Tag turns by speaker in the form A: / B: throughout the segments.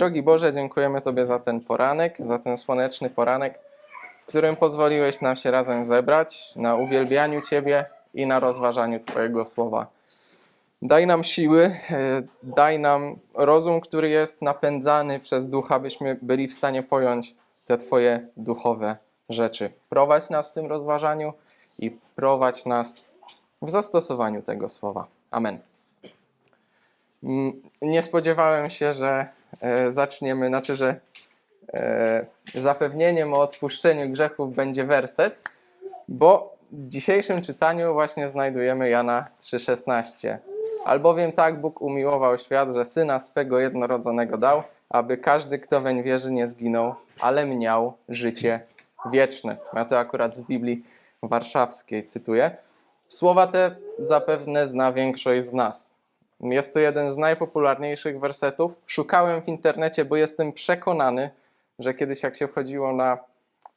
A: Drogi Boże, dziękujemy Tobie za ten poranek, za ten słoneczny poranek, w którym pozwoliłeś nam się razem zebrać na uwielbianiu Ciebie i na rozważaniu Twojego słowa. Daj nam siły, e, daj nam rozum, który jest napędzany przez ducha, byśmy byli w stanie pojąć te Twoje duchowe rzeczy. Prowadź nas w tym rozważaniu i prowadź nas w zastosowaniu tego słowa. Amen. Mm, Nie spodziewałem się, że zaczniemy, znaczy, że e, zapewnieniem o odpuszczeniu grzechów będzie werset, bo w dzisiejszym czytaniu właśnie znajdujemy Jana 3,16. Albowiem tak Bóg umiłował świat, że syna swego jednorodzonego dał, aby każdy, kto weń wierzy, nie zginął, ale miał życie wieczne. Ja to akurat z Biblii Warszawskiej cytuję. Słowa te zapewne zna większość z nas. Jest to jeden z najpopularniejszych wersetów. Szukałem w internecie, bo jestem przekonany, że kiedyś jak się wchodziło na,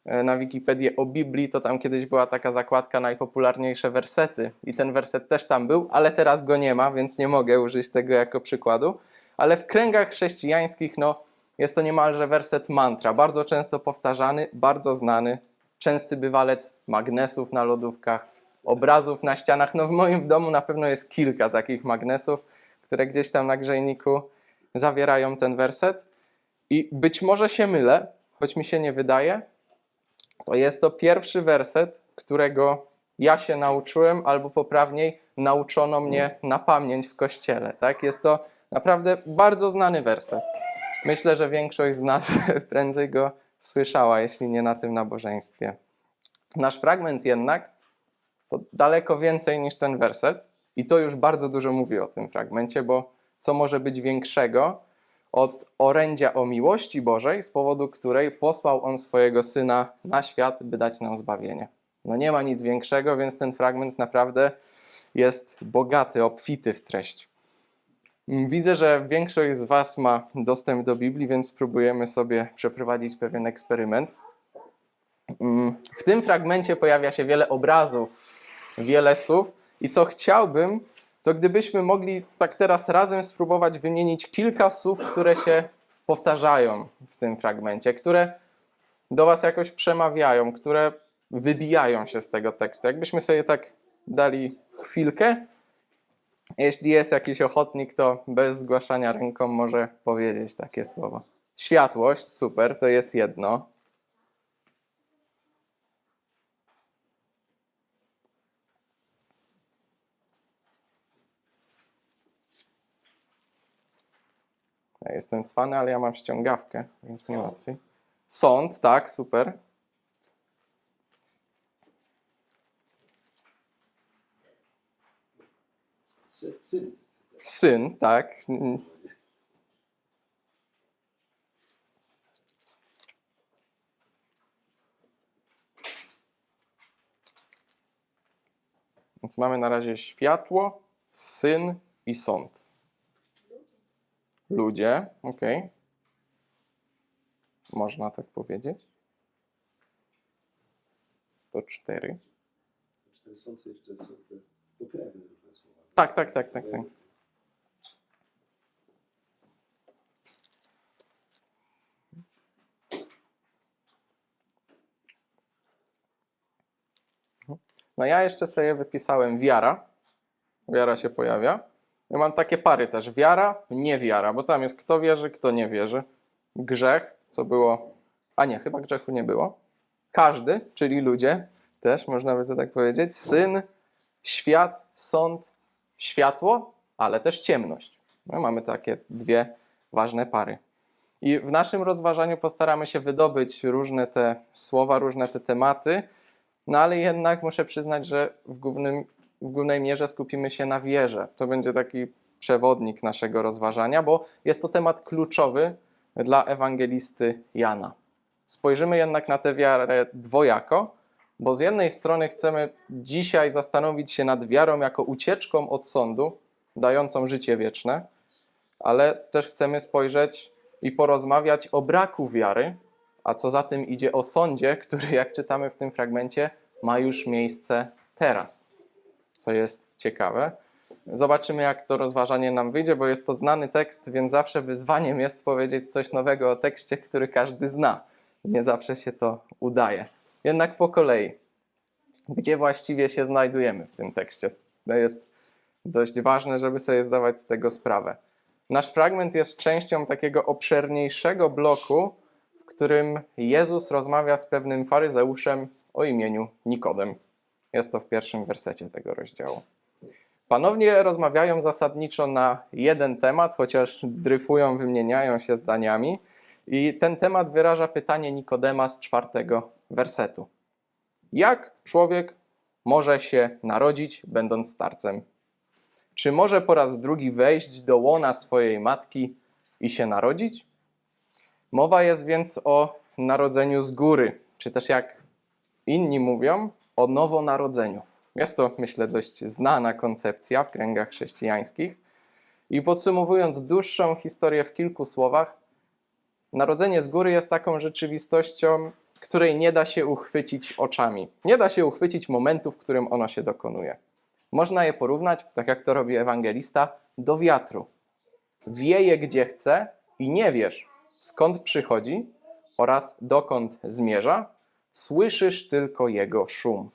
A: e, na Wikipedię o Biblii, to tam kiedyś była taka zakładka najpopularniejsze wersety i ten werset też tam był, ale teraz go nie ma, więc nie mogę użyć tego jako przykładu. Ale w kręgach chrześcijańskich no, jest to niemalże werset mantra, bardzo często powtarzany, bardzo znany, częsty bywalec magnesów na lodówkach, obrazów na ścianach. No w moim domu na pewno jest kilka takich magnesów, które gdzieś tam na grzejniku zawierają ten werset. I być może się mylę, choć mi się nie wydaje, to jest to pierwszy werset, którego ja się nauczyłem, albo poprawniej nauczono mnie na pamięć w kościele. Tak? Jest to naprawdę bardzo znany werset. Myślę, że większość z nas prędzej go słyszała, jeśli nie na tym nabożeństwie. Nasz fragment jednak to daleko więcej niż ten werset, i to już bardzo dużo mówi o tym fragmencie, bo co może być większego od orędzia o miłości Bożej, z powodu której posłał On swojego Syna na świat, by dać nam zbawienie. No nie ma nic większego, więc ten fragment naprawdę jest bogaty, obfity w treść. Widzę, że większość z Was ma dostęp do Biblii, więc spróbujemy sobie przeprowadzić pewien eksperyment. W tym fragmencie pojawia się wiele obrazów, wiele słów, i co chciałbym, to gdybyśmy mogli tak teraz razem spróbować wymienić kilka słów, które się powtarzają w tym fragmencie, które do Was jakoś przemawiają, które wybijają się z tego tekstu. Jakbyśmy sobie tak dali chwilkę, jeśli jest jakiś ochotnik, to bez zgłaszania ręką może powiedzieć takie słowo. Światłość, super, to jest jedno. Jestem cwany, ale ja mam ściągawkę, więc mi łatwiej. Sąd, tak, super.
B: Sy- Syn.
A: Syn, tak. Więc mamy na razie światło, syn i sąd. Ludzie, ok. Można tak powiedzieć. To cztery.
B: Cztery są to jeszcze są te pokrewne różne słowa.
A: Tak, tak, tak, tak, tak. No ja jeszcze sobie wypisałem wiara. Wiara się pojawia. Ja mam takie pary też. Wiara, niewiara, bo tam jest kto wierzy, kto nie wierzy. Grzech, co było... A nie, chyba grzechu nie było. Każdy, czyli ludzie, też można by to tak powiedzieć. Syn, świat, sąd, światło, ale też ciemność. No, mamy takie dwie ważne pary. I w naszym rozważaniu postaramy się wydobyć różne te słowa, różne te tematy, no ale jednak muszę przyznać, że w, głównym, w głównej mierze skupimy się na wierze. To będzie taki przewodnik naszego rozważania, bo jest to temat kluczowy dla ewangelisty Jana. Spojrzymy jednak na tę wiarę dwojako, bo z jednej strony chcemy dzisiaj zastanowić się nad wiarą jako ucieczką od sądu, dającą życie wieczne, ale też chcemy spojrzeć i porozmawiać o braku wiary, a co za tym idzie o sądzie, który, jak czytamy w tym fragmencie, ma już miejsce teraz. Co jest ciekawe. Zobaczymy, jak to rozważanie nam wyjdzie, bo jest to znany tekst, więc zawsze wyzwaniem jest powiedzieć coś nowego o tekście, który każdy zna. Nie zawsze się to udaje. Jednak po kolei. Gdzie właściwie się znajdujemy w tym tekście? To jest dość ważne, żeby sobie zdawać z tego sprawę. Nasz fragment jest częścią takiego obszerniejszego bloku, w którym Jezus rozmawia z pewnym faryzeuszem o imieniu Nikodem. Jest to w pierwszym wersecie tego rozdziału. Panowie rozmawiają zasadniczo na jeden temat, chociaż dryfują, wymieniają się zdaniami. I ten temat wyraża pytanie Nikodema z czwartego wersetu. Jak człowiek może się narodzić, będąc starcem? Czy może po raz drugi wejść do łona swojej matki i się narodzić? Mowa jest więc o narodzeniu z góry, czy też jak inni mówią, o nowonarodzeniu. Jest to, myślę, dość znana koncepcja w kręgach chrześcijańskich. I podsumowując dłuższą historię w kilku słowach, narodzenie z góry jest taką rzeczywistością, której nie da się uchwycić oczami. Nie da się uchwycić momentu, w którym ono się dokonuje. Można je porównać, tak jak to robi ewangelista, do wiatru. Wieje gdzie chce i nie wiesz, skąd przychodzi oraz dokąd zmierza, słyszysz tylko jego szum.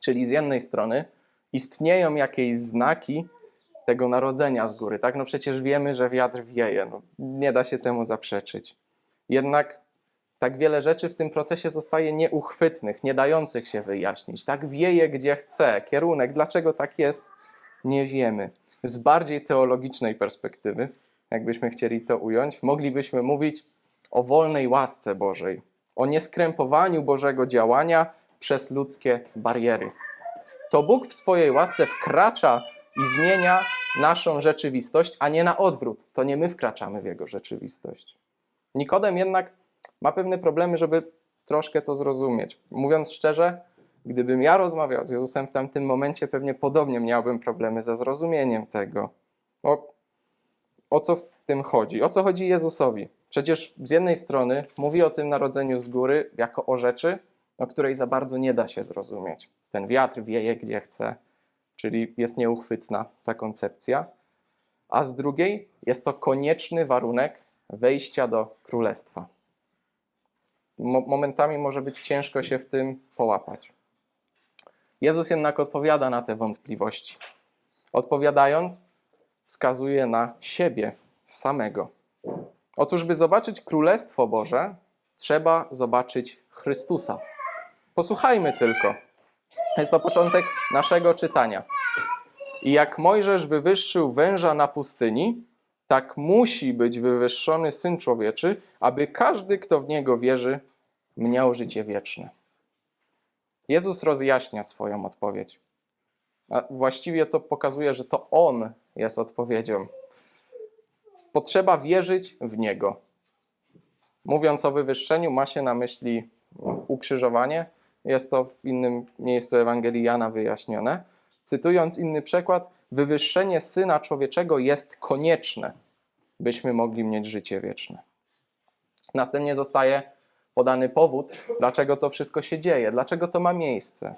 A: Czyli z jednej strony istnieją jakieś znaki tego narodzenia z góry. Tak, no przecież wiemy, że wiatr wieje, no, nie da się temu zaprzeczyć. Jednak tak wiele rzeczy w tym procesie zostaje nieuchwytnych, nie dających się wyjaśnić. Tak wieje gdzie chce, kierunek, dlaczego tak jest, nie wiemy. Z bardziej teologicznej perspektywy, jakbyśmy chcieli to ująć, moglibyśmy mówić o wolnej łasce Bożej, o nieskrępowaniu Bożego działania przez ludzkie bariery. To Bóg w swojej łasce wkracza i zmienia naszą rzeczywistość, a nie na odwrót. To nie my wkraczamy w Jego rzeczywistość. Nikodem jednak ma pewne problemy, żeby troszkę to zrozumieć. Mówiąc szczerze, gdybym ja rozmawiał z Jezusem w tamtym momencie, pewnie podobnie miałbym problemy ze zrozumieniem tego. O, o co w tym chodzi? O co chodzi Jezusowi? Przecież z jednej strony mówi o tym narodzeniu z góry jako o rzeczy, o której za bardzo nie da się zrozumieć. Ten wiatr wieje gdzie chce, czyli jest nieuchwytna ta koncepcja. A z drugiej jest to konieczny warunek wejścia do królestwa. Mo- momentami może być ciężko się w tym połapać. Jezus jednak odpowiada na te wątpliwości. Odpowiadając, wskazuje na siebie samego. Otóż, by zobaczyć Królestwo Boże, trzeba zobaczyć Chrystusa. Posłuchajmy tylko. Jest to początek naszego czytania. I jak Mojżesz wywyższył węża na pustyni, tak musi być wywyższony Syn Człowieczy, aby każdy, kto w Niego wierzy, miał życie wieczne. Jezus rozjaśnia swoją odpowiedź. A właściwie to pokazuje, że to On jest odpowiedzią. Potrzeba wierzyć w Niego. Mówiąc o wywyższeniu, ma się na myśli ukrzyżowanie. Jest to w innym miejscu Ewangelii Jana wyjaśnione. Cytując inny przykład, wywyższenie Syna Człowieczego jest konieczne, byśmy mogli mieć życie wieczne. Następnie zostaje podany powód, dlaczego to wszystko się dzieje, dlaczego to ma miejsce.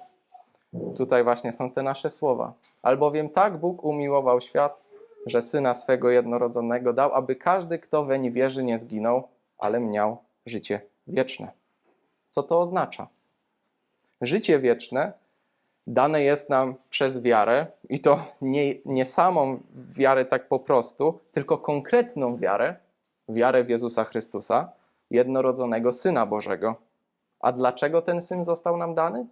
A: Tutaj właśnie są te nasze słowa. Albowiem tak Bóg umiłował świat, że Syna swego jednorodzonego dał, aby każdy, kto weń wierzy, nie zginął, ale miał życie wieczne. Co to oznacza? Życie wieczne dane jest nam przez wiarę, i to nie, nie samą wiarę tak po prostu, tylko konkretną wiarę, wiarę w Jezusa Chrystusa, jednorodzonego Syna Bożego. A dlaczego ten Syn został nam dany?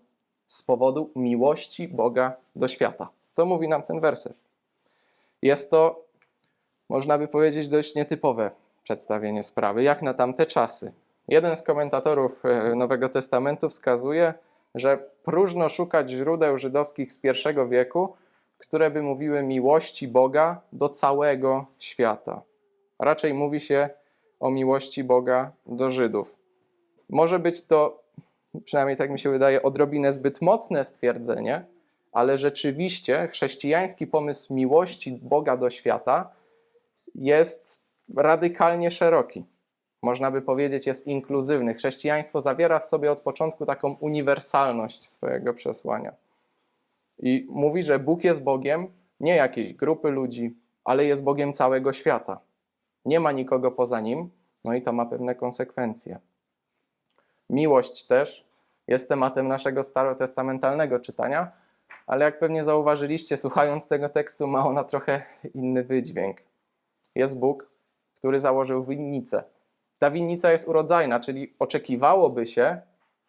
A: Z powodu miłości Boga do świata. To mówi nam ten werset. Jest to, można by powiedzieć, dość nietypowe przedstawienie sprawy, jak na tamte czasy. Jeden z komentatorów e, Nowego Testamentu wskazuje, że próżno szukać źródeł żydowskich z I wieku, które by mówiły miłości Boga do całego świata. Raczej mówi się o miłości Boga do Żydów. Może być to, przynajmniej tak mi się wydaje, odrobinę zbyt mocne stwierdzenie, ale rzeczywiście chrześcijański pomysł miłości Boga do świata jest radykalnie szeroki można by powiedzieć, jest inkluzywny. Chrześcijaństwo zawiera w sobie od początku taką uniwersalność swojego przesłania. I mówi, że Bóg jest Bogiem, nie jakiejś grupy ludzi, ale jest Bogiem całego świata. Nie ma nikogo poza nim, no i to ma pewne konsekwencje. Miłość też jest tematem naszego starotestamentalnego czytania, ale jak pewnie zauważyliście, słuchając tego tekstu, ma ona trochę inny wydźwięk. Jest Bóg, który założył winnicę. Ta winnica jest urodzajna, czyli oczekiwałoby się,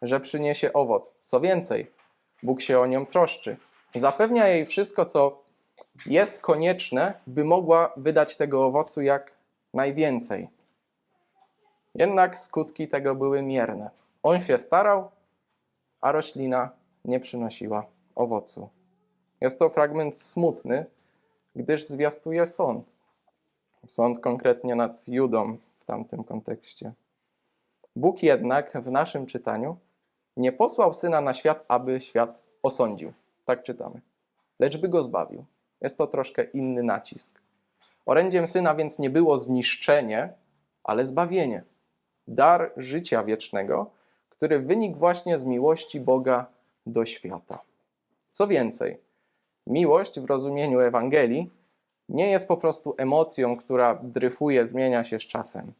A: że przyniesie owoc. Co więcej, Bóg się o nią troszczy. Zapewnia jej wszystko, co jest konieczne, by mogła wydać tego owocu jak najwięcej. Jednak skutki tego były mierne. On się starał, a roślina nie przynosiła owocu. Jest to fragment smutny, gdyż zwiastuje sąd. Sąd konkretnie nad Judą w tamtym kontekście. Bóg jednak w naszym czytaniu nie posłał syna na świat, aby świat osądził. Tak czytamy. Lecz by go zbawił. Jest to troszkę inny nacisk. Orędziem syna więc nie było zniszczenie, ale zbawienie. Dar życia wiecznego, który wynikł właśnie z miłości Boga do świata. Co więcej, miłość w rozumieniu Ewangelii nie jest po prostu emocją, która dryfuje, zmienia się z czasem.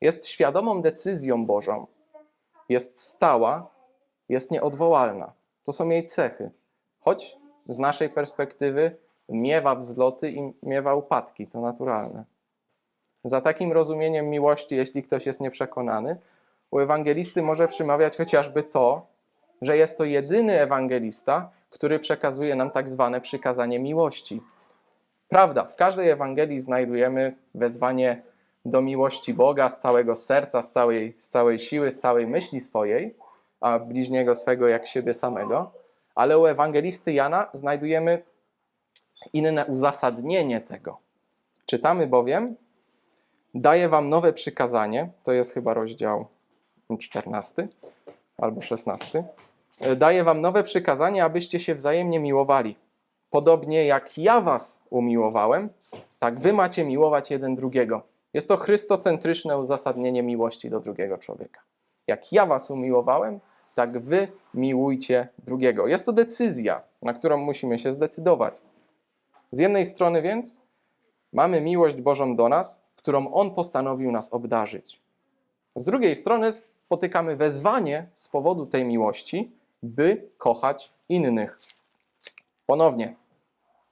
A: Jest świadomą decyzją Bożą. Jest stała, jest nieodwołalna. To są jej cechy. Choć z naszej perspektywy miewa wzloty i miewa upadki, to naturalne. Za takim rozumieniem miłości, jeśli ktoś jest nieprzekonany, u ewangelisty może przymawiać chociażby to, że jest to jedyny ewangelista, który przekazuje nam tak zwane przykazanie miłości. Prawda, w każdej Ewangelii znajdujemy wezwanie do miłości Boga z całego serca, z całej, z całej siły, z całej myśli swojej, a bliźniego swego jak siebie samego, ale u ewangelisty Jana znajdujemy inne uzasadnienie tego. Czytamy bowiem, daję wam nowe przykazanie, to jest chyba rozdział 14 albo 16. Daję wam nowe przykazanie, abyście się wzajemnie miłowali. Podobnie jak ja was umiłowałem, tak wy macie miłować jeden drugiego. Jest to chrystocentryczne uzasadnienie miłości do drugiego człowieka. Jak ja was umiłowałem, tak wy miłujcie drugiego. Jest to decyzja, na którą musimy się zdecydować. Z jednej strony więc mamy miłość Bożą do nas, którą On postanowił nas obdarzyć. Z drugiej strony spotykamy wezwanie z powodu tej miłości, by kochać innych. Ponownie,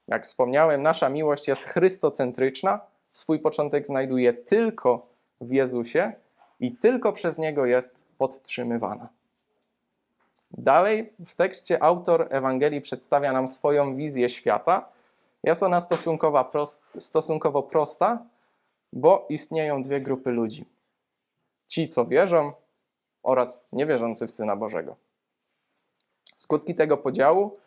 A: jak wspomniałem, nasza miłość jest chrystocentryczna, swój początek znajduje tylko w Jezusie i tylko przez Niego jest podtrzymywana. Dalej w tekście autor Ewangelii przedstawia nam swoją wizję świata. Jest ona stosunkowo, prost, stosunkowo prosta, bo istnieją dwie grupy ludzi. Ci, co wierzą, oraz niewierzący w Syna Bożego. Skutki tego podziału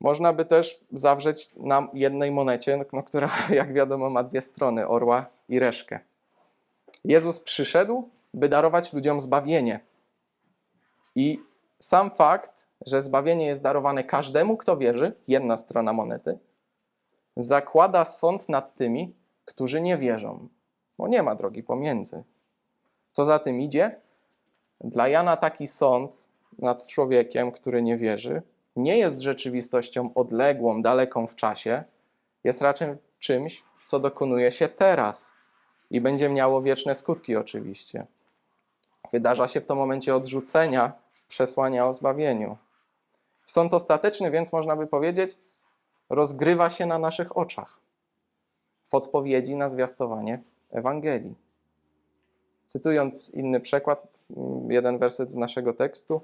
A: można by też zawrzeć na jednej monecie, no, która, jak wiadomo, ma dwie strony orła i reszkę. Jezus przyszedł, by darować ludziom zbawienie. I sam fakt, że zbawienie jest darowane każdemu, kto wierzy, jedna strona monety, zakłada sąd nad tymi, którzy nie wierzą, bo nie ma drogi pomiędzy. Co za tym idzie? Dla Jana taki sąd nad człowiekiem, który nie wierzy, nie jest rzeczywistością odległą, daleką w czasie, jest raczej czymś, co dokonuje się teraz i będzie miało wieczne skutki, oczywiście. Wydarza się w tym momencie odrzucenia przesłania o zbawieniu. Sąd ostateczny, więc można by powiedzieć, rozgrywa się na naszych oczach w odpowiedzi na zwiastowanie Ewangelii. Cytując inny przekład, jeden werset z naszego tekstu,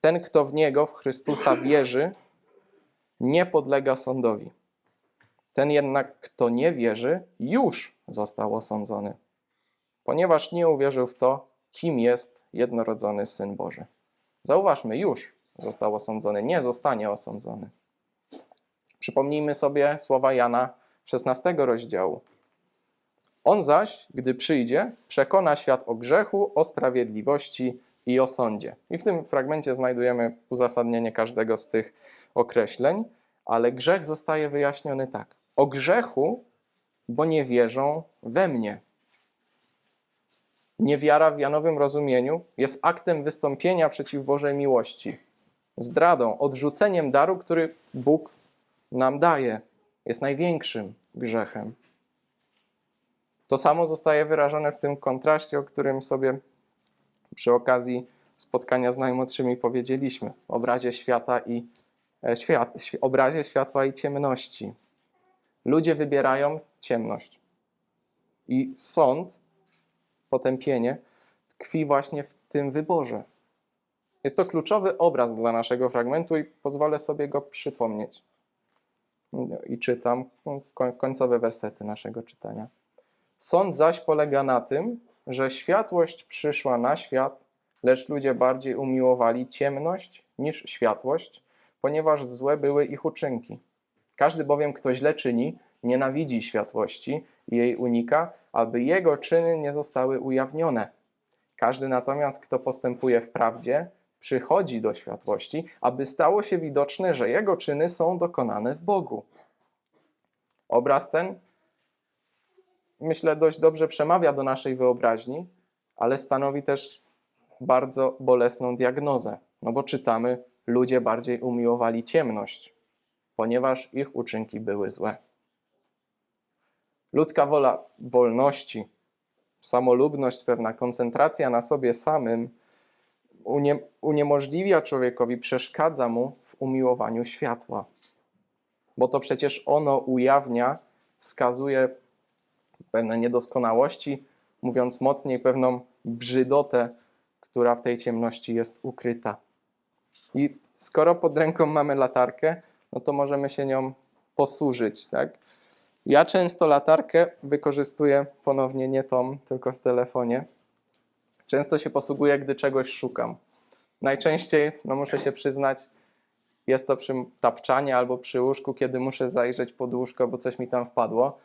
A: ten, kto w Niego, w Chrystusa wierzy, nie podlega sądowi. Ten jednak, kto nie wierzy, już został osądzony, ponieważ nie uwierzył w to, kim jest jednorodzony Syn Boży. Zauważmy, już został osądzony, nie zostanie osądzony. Przypomnijmy sobie słowa Jana 16 rozdziału. On zaś, gdy przyjdzie, przekona świat o grzechu, o sprawiedliwości i o sądzie. I w tym fragmencie znajdujemy uzasadnienie każdego z tych określeń, ale grzech zostaje wyjaśniony tak. O grzechu, bo nie wierzą we mnie. Niewiara w Janowym rozumieniu jest aktem wystąpienia przeciw Bożej miłości, zdradą, odrzuceniem daru, który Bóg nam daje. jest największym grzechem. To samo zostaje wyrażone w tym kontraście, o którym sobie przy okazji spotkania z najmłodszymi powiedzieliśmy. Obrazie świata i e, świat, świ- obrazie światła i ciemności. Ludzie wybierają ciemność. I sąd, potępienie tkwi właśnie w tym wyborze. Jest to kluczowy obraz dla naszego fragmentu i pozwolę sobie go przypomnieć. I czytam ko- końcowe wersety naszego czytania. Sąd zaś polega na tym, że światłość przyszła na świat, lecz ludzie bardziej umiłowali ciemność niż światłość, ponieważ złe były ich uczynki. Każdy bowiem, kto źle czyni, nienawidzi światłości i jej unika, aby jego czyny nie zostały ujawnione. Każdy natomiast, kto postępuje w prawdzie, przychodzi do światłości, aby stało się widoczne, że jego czyny są dokonane w Bogu. Obraz ten, myślę, dość dobrze przemawia do naszej wyobraźni, ale stanowi też bardzo bolesną diagnozę, no bo czytamy, ludzie bardziej umiłowali ciemność, ponieważ ich uczynki były złe. Ludzka wola wolności, samolubność, pewna koncentracja na sobie samym unie, uniemożliwia człowiekowi, przeszkadza mu w umiłowaniu światła. Bo to przecież ono ujawnia, wskazuje pewne niedoskonałości, mówiąc mocniej, pewną brzydotę, która w tej ciemności jest ukryta. I skoro pod ręką mamy latarkę, no to możemy się nią posłużyć, tak? Ja często latarkę wykorzystuję ponownie nie tą, tylko w telefonie. Często się posługuję, gdy czegoś szukam. Najczęściej, no muszę się przyznać, jest to przy tapczanie albo przy łóżku, kiedy muszę zajrzeć pod łóżko, bo coś mi tam wpadło.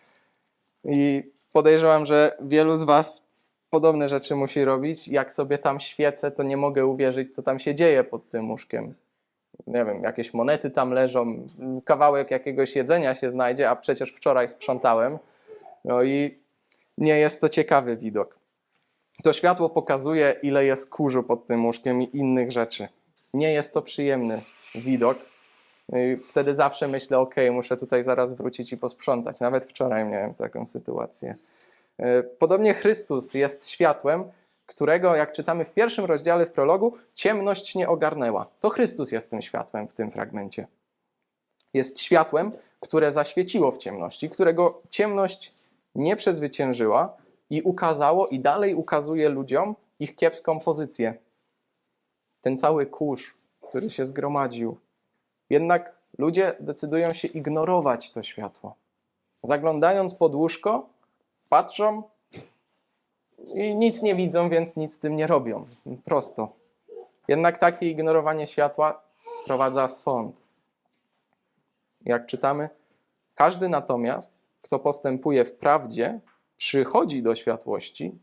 A: I podejrzewam, że wielu z Was podobne rzeczy musi robić. Jak sobie tam świecę, to nie mogę uwierzyć, co tam się dzieje pod tym łóżkiem. Nie wiem, jakieś monety tam leżą, kawałek jakiegoś jedzenia się znajdzie, a przecież wczoraj sprzątałem. No i nie jest to ciekawy widok. To światło pokazuje, ile jest kurzu pod tym łóżkiem i innych rzeczy. Nie jest to przyjemny widok. I Wtedy zawsze myślę, ok, muszę tutaj zaraz wrócić i posprzątać. Nawet wczoraj miałem taką sytuację. E, Podobnie Chrystus jest światłem, którego, jak czytamy w pierwszym rozdziale w prologu, ciemność nie ogarnęła. To Chrystus jest tym światłem w tym fragmencie. Jest światłem, które zaświeciło w ciemności, którego ciemność nie przezwyciężyła i ukazało i dalej ukazuje ludziom ich kiepską pozycję. Ten cały kurz, który się zgromadził. Jednak ludzie decydują się ignorować to światło. Zaglądając pod łóżko, patrzą i nic nie widzą, więc nic z tym nie robią. Prosto. Jednak takie ignorowanie światła sprowadza sąd. Jak czytamy, każdy natomiast, kto postępuje w prawdzie, przychodzi do światłości,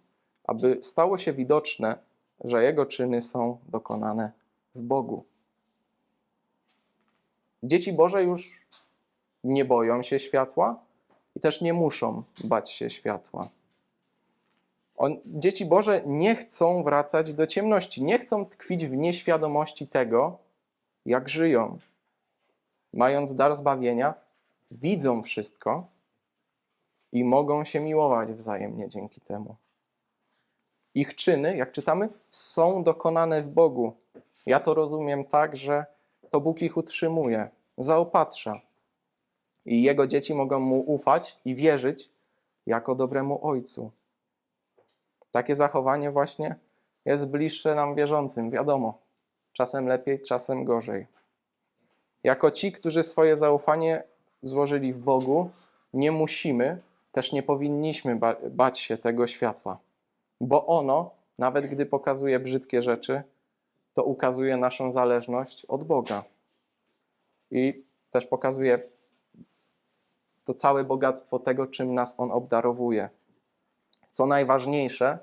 A: aby stało się widoczne, że jego czyny są dokonane w Bogu. Dzieci Boże już nie boją się światła i też nie muszą bać się światła. On, dzieci Boże nie chcą wracać do ciemności, nie chcą tkwić w nieświadomości tego, jak żyją. Mając dar zbawienia, widzą wszystko i mogą się miłować wzajemnie dzięki temu. Ich czyny, jak czytamy, są dokonane w Bogu. Ja to rozumiem tak, że to Bóg ich utrzymuje, zaopatrza. I Jego dzieci mogą Mu ufać i wierzyć jako dobremu Ojcu. Takie zachowanie właśnie jest bliższe nam wierzącym, wiadomo. Czasem lepiej, czasem gorzej. Jako ci, którzy swoje zaufanie złożyli w Bogu, nie musimy, też nie powinniśmy ba- bać się tego światła, bo ono, nawet gdy pokazuje brzydkie rzeczy, to ukazuje naszą zależność od Boga. I też pokazuje to całe bogactwo tego, czym nas On obdarowuje. Co najważniejsze,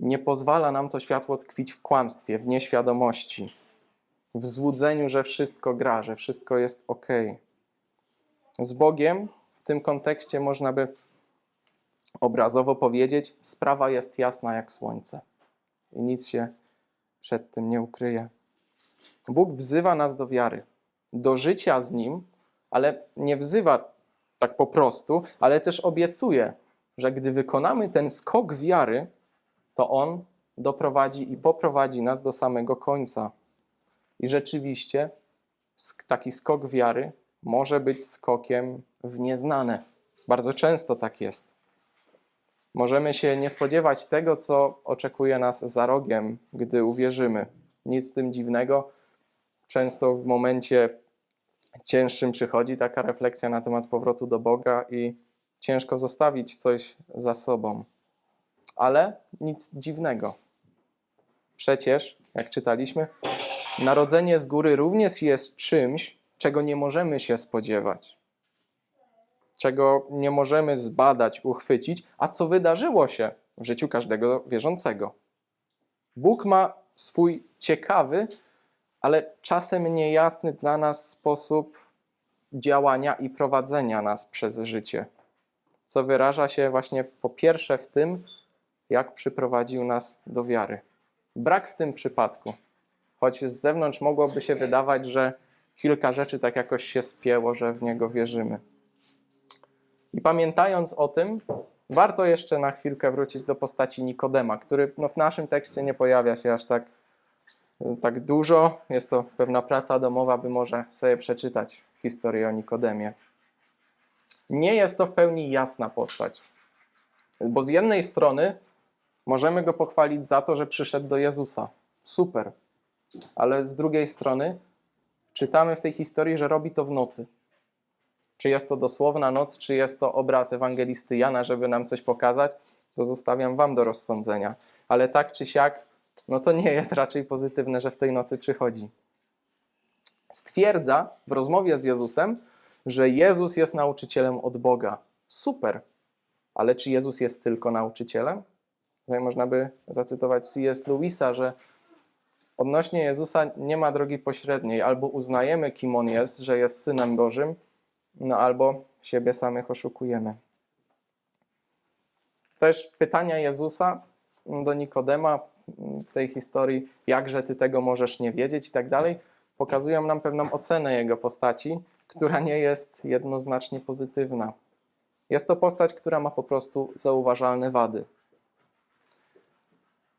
A: nie pozwala nam to światło tkwić w kłamstwie, w nieświadomości, w złudzeniu, że wszystko gra, że wszystko jest ok. Z Bogiem w tym kontekście można by obrazowo powiedzieć: sprawa jest jasna jak słońce i nic się przed tym nie ukryje. Bóg wzywa nas do wiary, do życia z Nim, ale nie wzywa tak po prostu, ale też obiecuje, że gdy wykonamy ten skok wiary, to On doprowadzi i poprowadzi nas do samego końca. I rzeczywiście taki skok wiary może być skokiem w nieznane. Bardzo często tak jest. Możemy się nie spodziewać tego, co oczekuje nas za rogiem, gdy uwierzymy. Nic w tym dziwnego. Często w momencie cięższym przychodzi taka refleksja na temat powrotu do Boga i ciężko zostawić coś za sobą. Ale nic dziwnego. Przecież, jak czytaliśmy, narodzenie z góry również jest czymś, czego nie możemy się spodziewać, czego nie możemy zbadać, uchwycić, a co wydarzyło się w życiu każdego wierzącego. Bóg ma swój ciekawy, ale czasem niejasny dla nas sposób działania i prowadzenia nas przez życie, co wyraża się właśnie po pierwsze w tym, jak przyprowadził nas do wiary. Brak w tym przypadku, choć z zewnątrz mogłoby się wydawać, że kilka rzeczy tak jakoś się spięło, że w niego wierzymy. I pamiętając o tym, warto jeszcze na chwilkę wrócić do postaci Nikodema, który no, w naszym tekście nie pojawia się aż tak, tak dużo. Jest to pewna praca domowa, by może sobie przeczytać historię o Nikodemie. Nie jest to w pełni jasna postać, bo z jednej strony możemy go pochwalić za to, że przyszedł do Jezusa. Super. Ale z drugiej strony czytamy w tej historii, że robi to w nocy. Czy jest to dosłowna noc, czy jest to obraz ewangelisty Jana, żeby nam coś pokazać, to zostawiam wam do rozsądzenia. Ale tak czy siak, no to nie jest raczej pozytywne, że w tej nocy przychodzi. Stwierdza w rozmowie z Jezusem, że Jezus jest nauczycielem od Boga. Super. Ale czy Jezus jest tylko nauczycielem? Tutaj można by zacytować C.S. Lewisa, że odnośnie Jezusa nie ma drogi pośredniej. Albo uznajemy, kim On jest, że jest Synem Bożym, no albo siebie samych oszukujemy. Też pytania Jezusa do Nikodema w tej historii, jakże ty tego możesz nie wiedzieć i tak dalej, pokazują nam pewną ocenę jego postaci, która nie jest jednoznacznie pozytywna. Jest to postać, która ma po prostu zauważalne wady.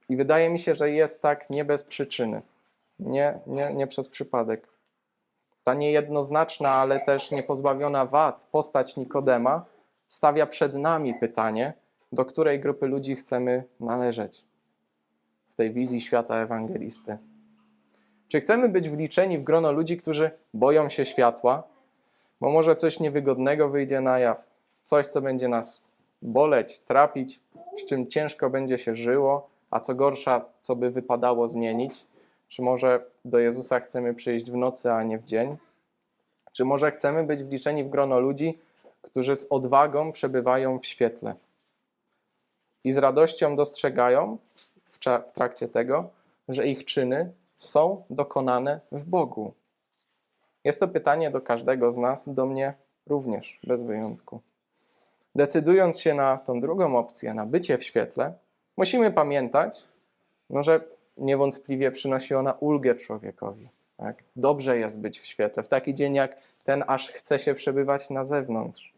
A: I wydaje mi się, że jest tak nie bez przyczyny, nie, nie, nie przez przypadek. Ta niejednoznaczna, ale też niepozbawiona wad postać Nikodema stawia przed nami pytanie, do której grupy ludzi chcemy należeć w tej wizji świata ewangelisty. Czy chcemy być wliczeni w grono ludzi, którzy boją się światła, bo może coś niewygodnego wyjdzie na jaw, coś, co będzie nas boleć, trapić, z czym ciężko będzie się żyło, a co gorsza, co by wypadało zmienić? Czy może do Jezusa chcemy przyjść w nocy, a nie w dzień? Czy może chcemy być wliczeni w grono ludzi, którzy z odwagą przebywają w świetle i z radością dostrzegają w, trakcie tego, że ich czyny są dokonane w Bogu? Jest to pytanie do każdego z nas, do mnie również, bez wyjątku. Decydując się na tą drugą opcję, na bycie w świetle, musimy pamiętać, no, że niewątpliwie przynosi ona ulgę człowiekowi. Tak? Dobrze jest być w świetle, w taki dzień jak ten, aż chce się przebywać na zewnątrz.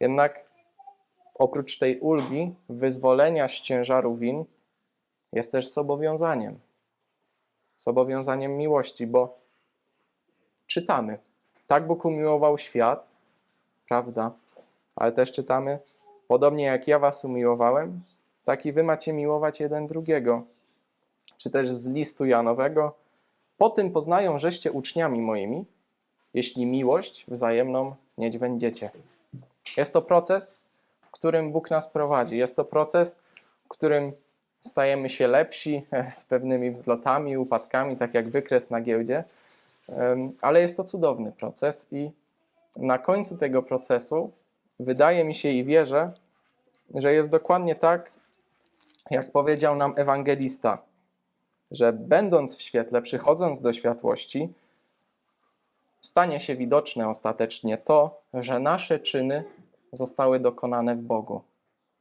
A: Jednak oprócz tej ulgi, wyzwolenia z ciężaru win, jest też zobowiązaniem. Zobowiązaniem miłości, bo czytamy, tak Bóg umiłował świat, prawda, ale też czytamy, podobnie jak ja was umiłowałem, tak i wy macie miłować jeden drugiego. Czy też z listu Janowego, po tym poznają, żeście uczniami moimi, jeśli miłość wzajemną mieć będziecie. Jest to proces, w którym Bóg nas prowadzi. Jest to proces, w którym stajemy się lepsi z pewnymi wzlotami, upadkami, tak jak wykres na giełdzie, ale jest to cudowny proces i na końcu tego procesu wydaje mi się i wierzę, że jest dokładnie tak, jak powiedział nam ewangelista, że będąc w świetle, przychodząc do światłości, stanie się widoczne ostatecznie to, że nasze czyny zostały dokonane w Bogu,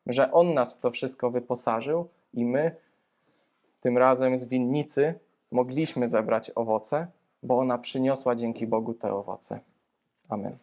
A: że On nas w to wszystko wyposażył i my, tym razem z winnicy, mogliśmy zebrać owoce, bo ona przyniosła dzięki Bogu te owoce. Amen.